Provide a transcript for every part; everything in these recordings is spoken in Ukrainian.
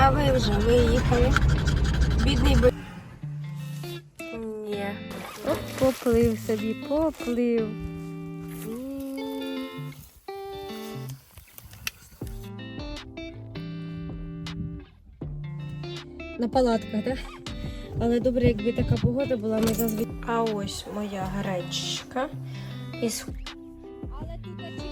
А ви вже виїхали. Бідний бо. Ні. Оп, поплив собі, поплив. На палатках, так? Але добре, якби така погода була, ми зазвичай. А ось моя гречка. Із... Але тут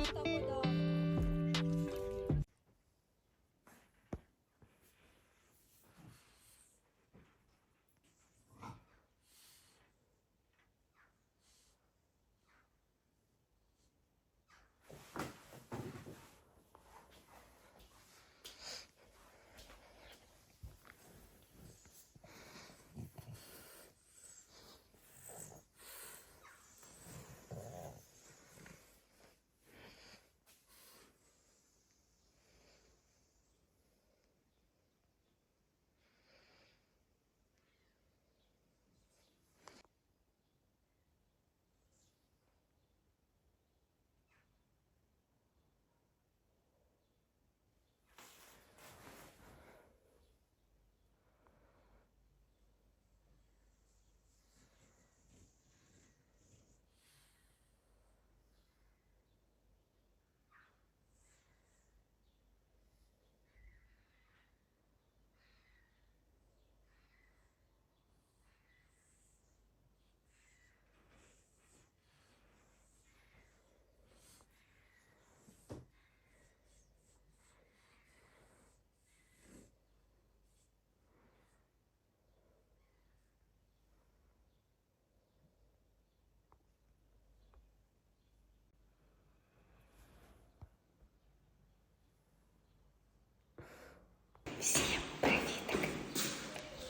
Всім привітик!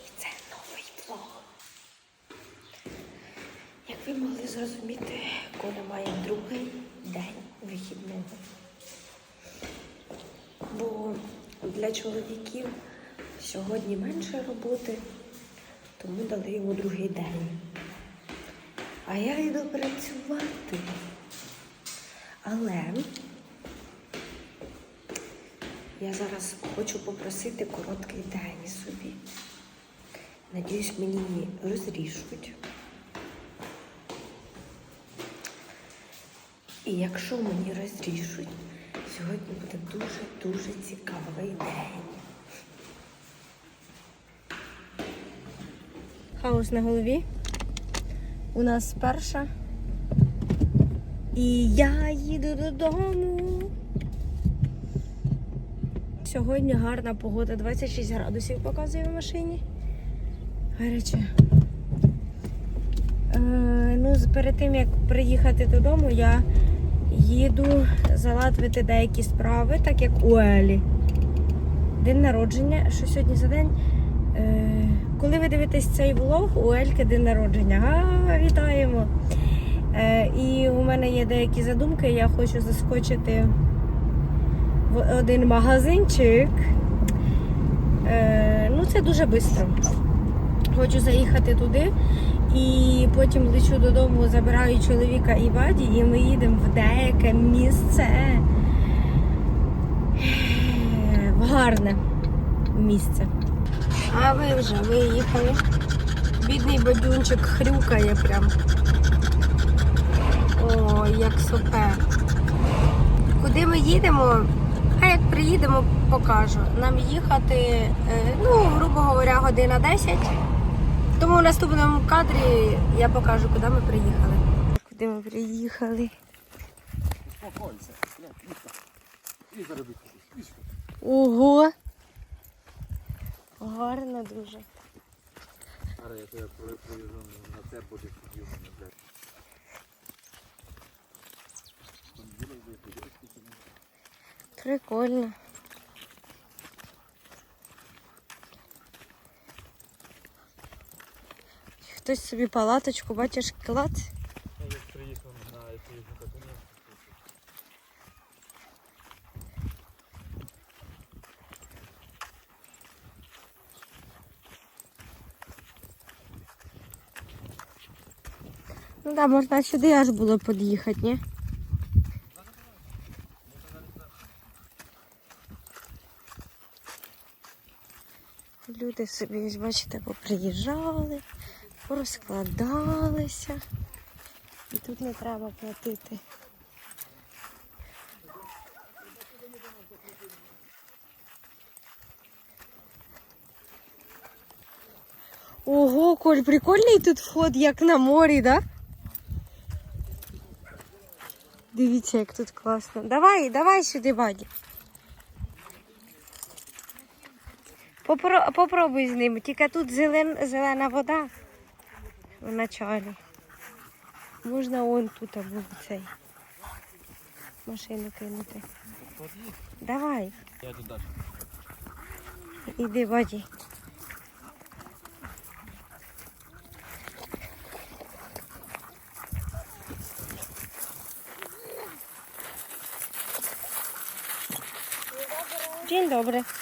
І це новий влог. Як ви могли зрозуміти, Коля має другий день вихідного. Бо для чоловіків сьогодні менше роботи, тому дали йому другий день. А я йду працювати. Але я зараз хочу попросити короткий день собі. Надіюсь, мені розрішуть. І якщо мені розрішуть, сьогодні буде дуже-дуже цікавий день. Хаос на голові. У нас перша. І я їду додому. Сьогодні гарна погода, 26 градусів показує в машині. Гаряче. Е, ну, перед тим як приїхати додому, я їду заладвити деякі справи, так як у Елі. День народження. Що сьогодні за день? Е, коли ви дивитесь цей влог, у Ельки день народження. А, вітаємо! Е, і у мене є деякі задумки, я хочу заскочити один магазинчик. Е, ну, це дуже швидко. Хочу заїхати туди і потім лечу додому, забираю чоловіка і баді, і ми їдемо в деяке місце. Е, В гарне місце. А ви вже виїхали. Бідний бадюнчик хрюкає прям. О, як супер. Куди ми їдемо? А як приїдемо, покажу. Нам їхати, е, ну, грубо говоря, година 10. Тому в наступному кадрі я покажу, куди ми приїхали. Куди ми приїхали? Ого! Гарно дуже. Аре, я тебе приїжджу на це буде мене, блядь. Прикольно. Хтось собі палаточку, бачиш, клад. Я приїхав на цю южну катуню. Ну да, можна сюди аж було під'їхати, ні? Люди собі, бачите, поприїжджали, порозкладалися. І тут не треба платити. Ого, Коль, прикольний тут вход, як на морі, да? Дивіться, як тут класно. Давай, давай сюди, баді. Попро... Попробуй з ним. Тільки тут зелен... зелена вода в началі. Можна он тут або цей машину кинути. Давай, Я тут далі. іди, баді. Dzień dobry.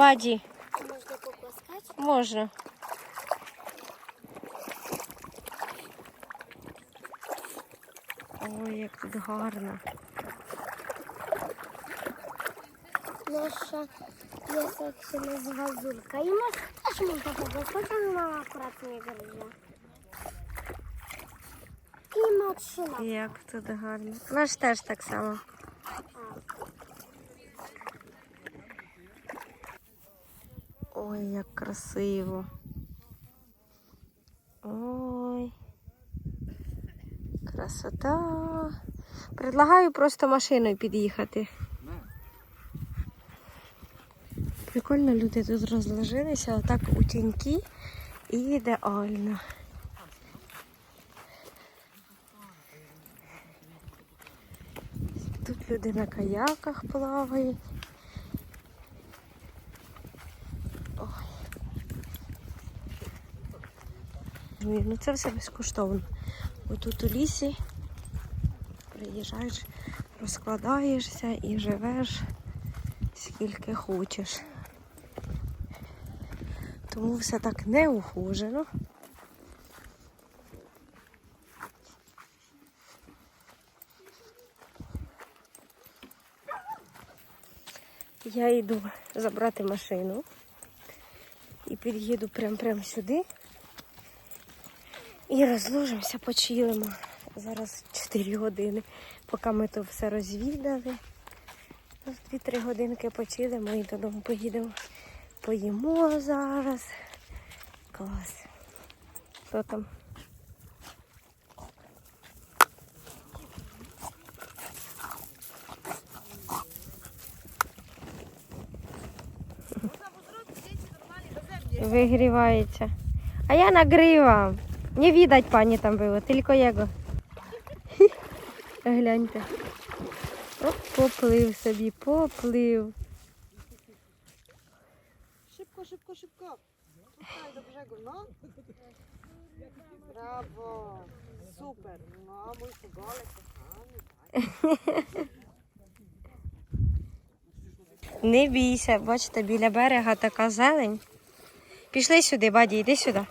Баді, Można pogłaskać? можна. Ой, як тут гарно. Наша masz też można pogłaskać, ale mama akurat nie gryzie. I ma trzy lata. Як тут гарно. Наш теж так само. Ой, як красиво. Ой. Красота. Предлагаю просто машиною під'їхати. Прикольно люди тут розложилися, отак у тіньки і ідеально. Тут люди на каяках плавають. Ні, ну це все безкоштовно. Отут у лісі приїжджаєш, розкладаєшся і живеш скільки хочеш. Тому все так не ухожено. Я йду забрати машину і під'їду прямо прямо сюди. І розложимося, почилимо. Зараз 4 години, поки ми то все розвідали. Ну, 2-3 годинки почилимо і додому поїдемо. Поїмо зараз. Клас. Хто там? Вигрівається. А я нагрівам. Не видать пані там було, тільки його. Гляньте. Оп, поплив собі, поплив. Szybko, szybko, szybko. Tutaj do brzegu, no. Brawo. Super. No, mój fugolek kochany. Не бійся, бачите, біля берега така зелень. Пішли сюди, баді, йди сюди.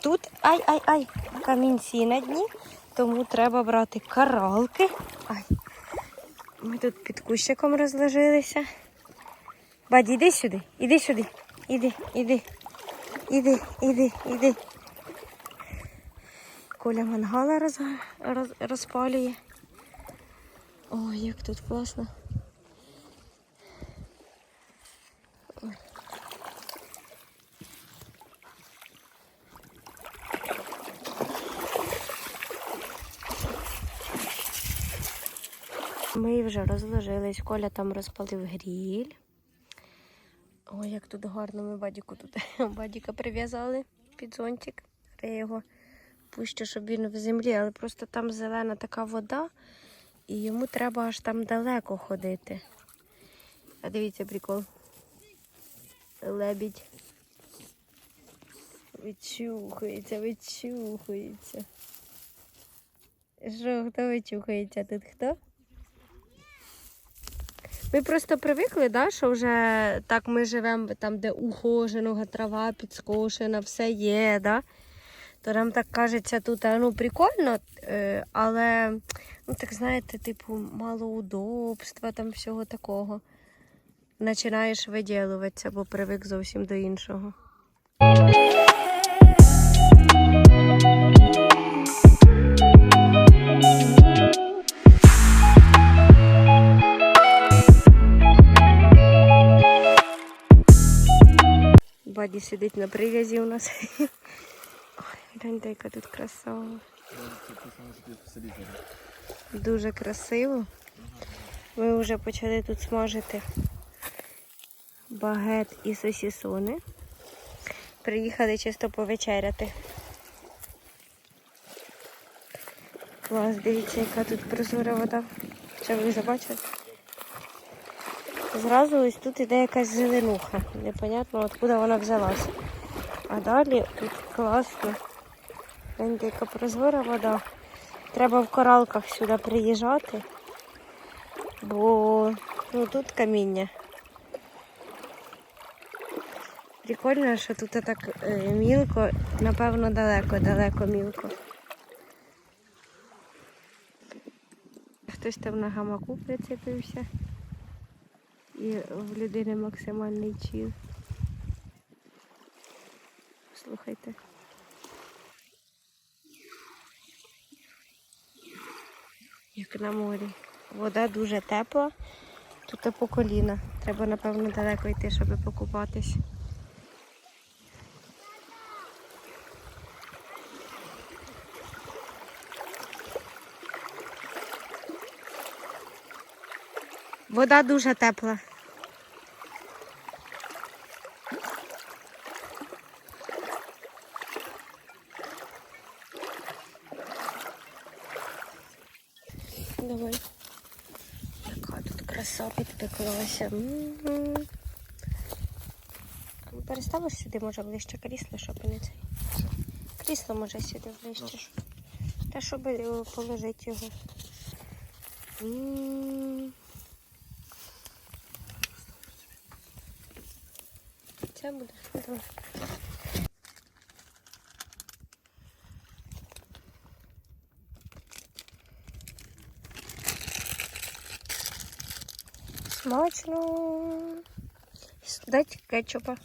Тут ай-ай-ай, камінці на дні, тому треба брати каралки. Ай. Ми тут під кущиком розложилися. Баді, йди сюди, іди сюди, іди, іди, іди, іди, іди. Коля мангала роз, роз, розпалює. Ой, як тут класно. Ми вже розложились. Коля там розпалив гріль. Ой, як тут гарно ми бадіку тут. Бадіка прив'язали під зонтик. Я його пущу, щоб він в землі, але просто там зелена така вода, і йому треба аж там далеко ходити. А дивіться прикол. Лебідь. Вичухується, вичухується. Що, хто вичухується тут? Хто? Ми просто привикли, да, що вже так ми живемо там, де ухожено, трава підскошена, все є, да? то нам так кажеться тут ну, прикольно, е, але ну, так знаєте, типу, мало удобства, там всього такого. починаєш виділуватися, бо привик зовсім до іншого. Баді сидить на прив'язі у нас. Гляньте, яка тут краса. Дуже красиво. Ми вже почали тут смажити багет і сосісони. Приїхали чисто повечеряти. Клас, дивіться, яка тут прозора вода. Що ви вже? Зразу ось тут іде якась зеленуха. Непонятно, откуда вона взялась. А далі тут класно. Яка прозора вода. Треба в коралках сюди приїжджати, бо ну, тут каміння. Прикольно, що тут так е, мілко, напевно, далеко-далеко мілко. Хтось там на гамаку прицепився. І в людини максимальний чіл. Слухайте. Як на морі. Вода дуже тепла. Тут по коліна. Треба, напевно, далеко йти, щоб покупатись. Вода дуже тепла. Давай. Яка тут ну, Переставиш сюди, може, ближче крісло, щоб не цей. Крісло може сюди ближче. Та щоб е, положити його. Це буде. Давай. Смачно. Дайте кетчупа.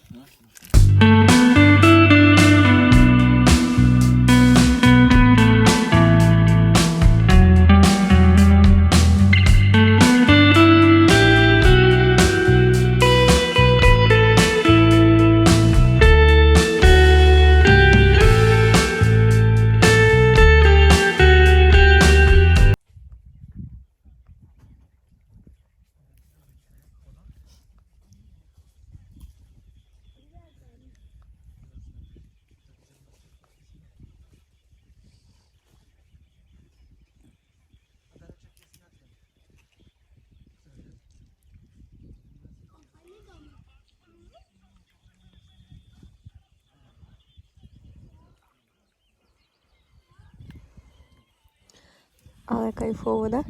Але кайфово, да?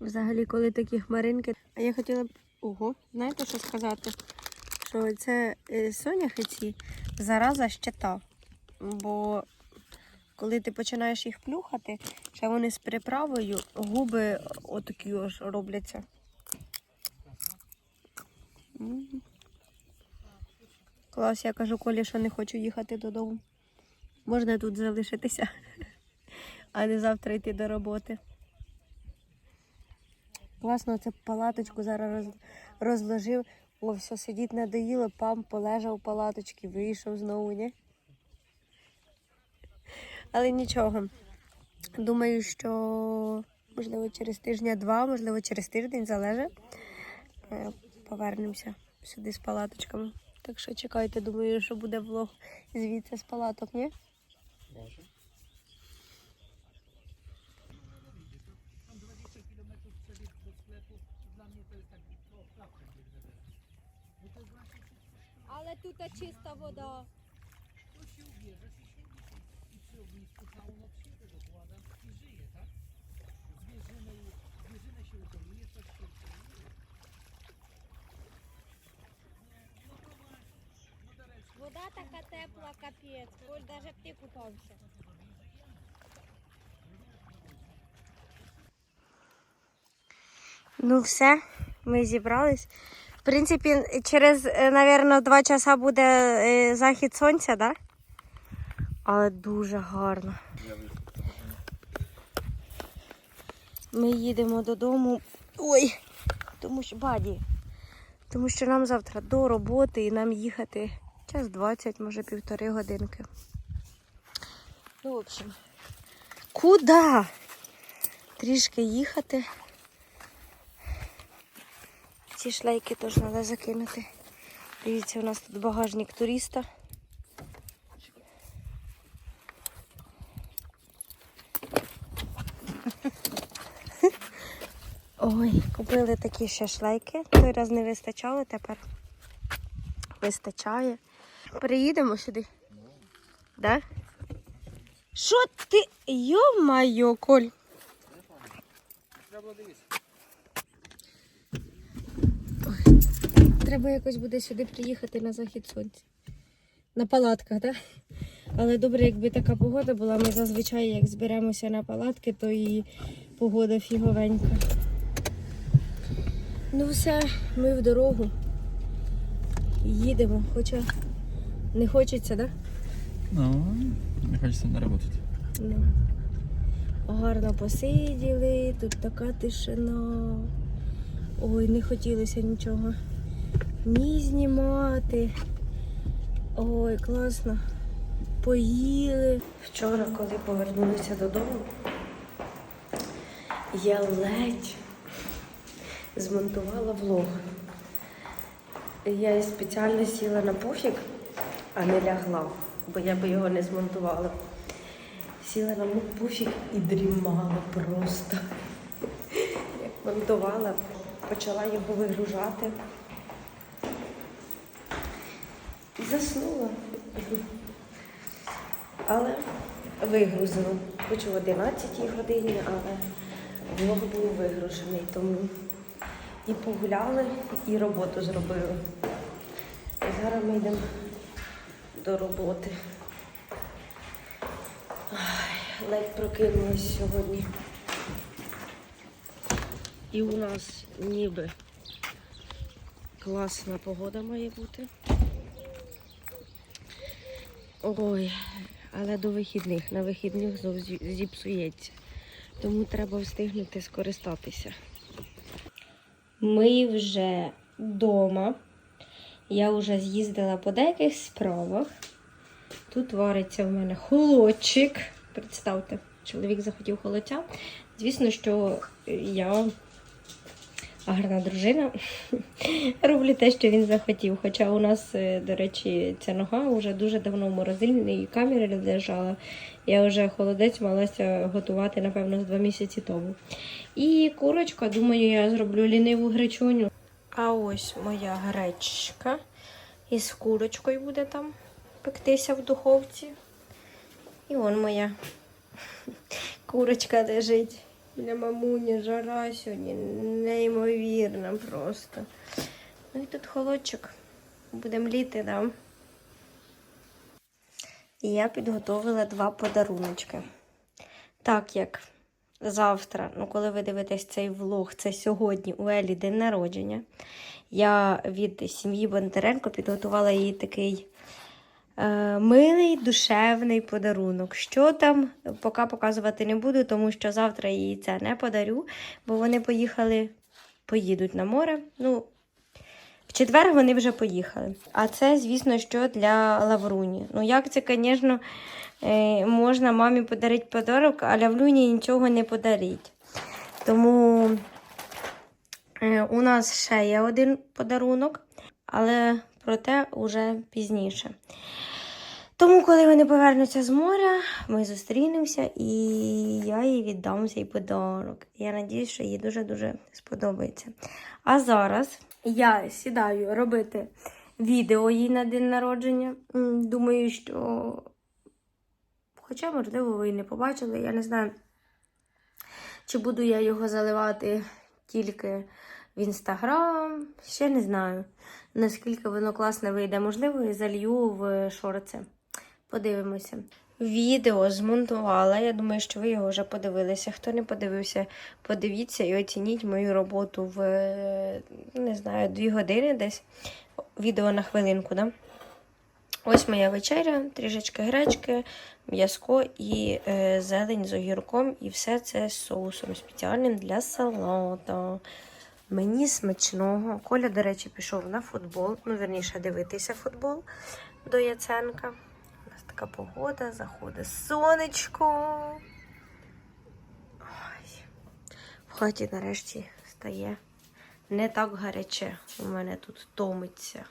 Взагалі, коли такі хмаринки. А я хотіла б. Ого, знаєте, що сказати? Що це е, соняхи ці зараза щита. Бо коли ти починаєш їх плюхати, ще вони з приправою, губи отакі ось робляться. Клас, я кажу Колі, що не хочу їхати додому. Можна тут залишитися, а не завтра йти до роботи. Класно, це палаточку зараз розложив. О, все, сидіть надоїло, пам полежав у палаточці, вийшов знову, ні? Але нічого. Думаю, що можливо через тижня-два, можливо, через тиждень залежить. Е, Повернемося сюди з палаточками. Так що чекайте, думаю, що буде влог звідси з палаток, ні? Może. Do sklepu. Dla mnie to jest Ale tutaj czysta woda. To się ubierze, się i przy ognisku całą noc Вода така тепла, капець. Коль навіть ти купався. Ну, все, ми зібрались. В принципі, через, мабуть, два часа буде е, захід сонця? Да? Але дуже гарно. Ми їдемо додому. Ой, тому що баді. Тому що нам завтра до роботи і нам їхати час 20, може півтори годинки. Ну, в общем, куди? Трішки їхати. Ці шлейки теж треба закинути. Дивіться, у нас тут багажник туриста. Ой, купили такі ще шлейки. Той раз не вистачало, тепер вистачає. Приїдемо сюди. Да? Що ти? Йо-майо, Коль. Треба дивитися. Треба якось буде сюди приїхати на захід сонця. На палатках, так? Але добре, якби така погода була, ми зазвичай як зберемося на палатки, то і погода фіговенька. Ну все, ми в дорогу. Їдемо, хоча не хочеться, так? Ну, не хочеться не працювати. Ну. Гарно посиділи, тут така тишина. Ой, не хотілося нічого. Ні знімати. Ой, класно. Поїли. Вчора, коли повернулися додому, я ледь змонтувала влог. Я спеціально сіла на пуфік, а не лягла, бо я би його не змонтувала. Сіла на пуфік і дрімала просто. Як монтувала, почала його вигружати. І заснула. Але вигрузила. Хоч в 11 годині, але влог був вигружений, тому і погуляли, і роботу зробили. Зараз ми йдемо до роботи. Ай, ледь прокинулась сьогодні. І у нас ніби класна погода має бути. Ой, але до вихідних. На вихідних зіпсується. Тому треба встигнути скористатися. Ми вже вдома. Я вже з'їздила по деяких справах. Тут вариться в мене холодчик. Представте, чоловік захотів холодця. Звісно, що я гарна дружина. Роблю те, що він захотів. Хоча у нас, е, до речі, ця нога вже дуже давно в морозильній камері лежала. Я вже холодець малася готувати, напевно, з два місяці тому. І курочка, думаю, я зроблю ліниву гречуню. А ось моя гречка. Із курочкою буде там пектися в духовці. І вон моя курочка лежить. Для мамуні жара сьогодні неймовірна просто. Ну і тут холодчик. Будемо літи, да? І я підготовила два подаруночки. Так як завтра, ну коли ви дивитесь цей влог, це сьогодні у Елі день народження. Я від сім'ї Бондаренко підготувала їй такий е, милий душевний подарунок. Що там, поки показувати не буду, тому що завтра їй це не подарю, бо вони поїхали, поїдуть на море. Ну, в четвер вони вже поїхали. А це, звісно, що для Лавруні. Ну, як це, звісно, можна мамі подарити подарок, а Лавруні нічого не подарить. Тому е, у нас ще є один подарунок, але про те вже пізніше. Тому, коли вони повернуться з моря, ми зустрінемося і я їй віддам цей подарунок. Я сподіваюся, що їй дуже-дуже сподобається. А зараз я сідаю робити відео їй на день народження. Думаю, що. Хоча, можливо, ви і не побачили, я не знаю, чи буду я його заливати тільки в інстаграм. Ще не знаю, наскільки воно класно вийде. Можливо, і залью в шорти. Подивимося. відео змонтувала. Я думаю, що ви його вже подивилися. Хто не подивився, подивіться і оцініть мою роботу в не знаю, дві години десь. Відео на хвилинку, да? Ось моя вечеря, трішечки гречки, м'язко і е, зелень з огірком, і все це з соусом спеціальним для салату. Мені смачного. Коля, до речі, пішов на футбол. Ну, верніше, дивитися футбол до Яценка. У нас така погода, заходить сонечко. Ой. В хаті нарешті стає не так гаряче. У мене тут томиться.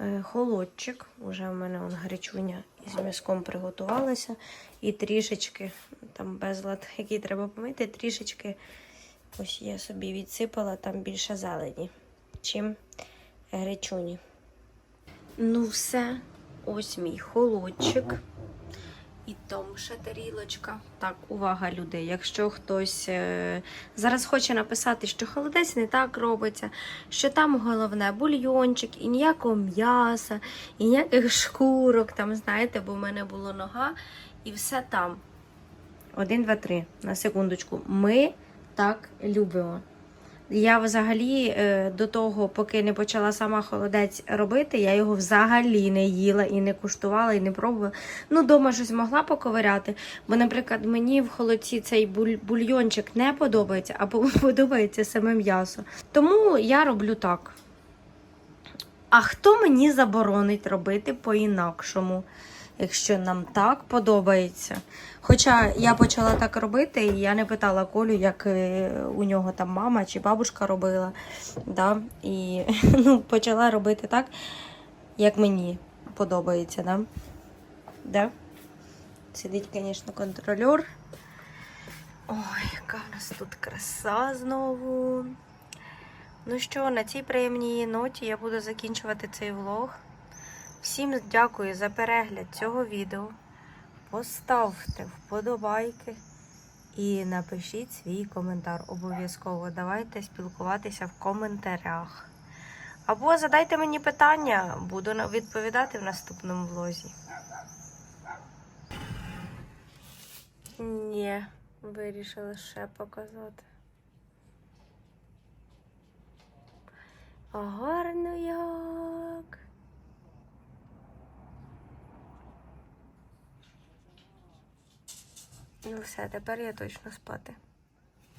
Е, Холодчик, уже в мене он гарячуня із м'язком приготувалася. І трішечки, там безлад, який треба помити, трішечки ось я собі відсипала там більше зелені, чим гречуні. Ну, все, ось мій холодчик. І ще тарілочка. Так, увага, люди. Якщо хтось е, зараз хоче написати, що холодець не так робиться, що там головне бульйончик, і ніякого м'яса, і ніяких шкурок, там, знаєте, бо в мене була нога, і все там. Один, два, три. На секундочку. Ми так любимо. Я взагалі е, до того, поки не почала сама холодець робити, я його взагалі не їла і не куштувала, і не пробувала. Ну, дома щось могла поковиряти. Бо, наприклад, мені в холодці цей бульйончик не подобається, а подобається саме м'ясо. Тому я роблю так. А хто мені заборонить робити по-інакшому, якщо нам так подобається? Хоча я почала так робити, і я не питала Колю, як е, у нього там мама чи бабушка робила. Да? І ну, почала робити так, як мені подобається. Да? Да? Сидить, звісно, контролер. Ой, яка в нас тут краса знову. Ну що, на цій приємній ноті я буду закінчувати цей влог. Всім дякую за перегляд цього відео. Поставте вподобайки і напишіть свій коментар. Обов'язково давайте спілкуватися в коментарях. Або задайте мені питання, буду відповідати в наступному влозі. Ні, вирішила ще показати. Гарно як. Ну все, тепер я точно спати.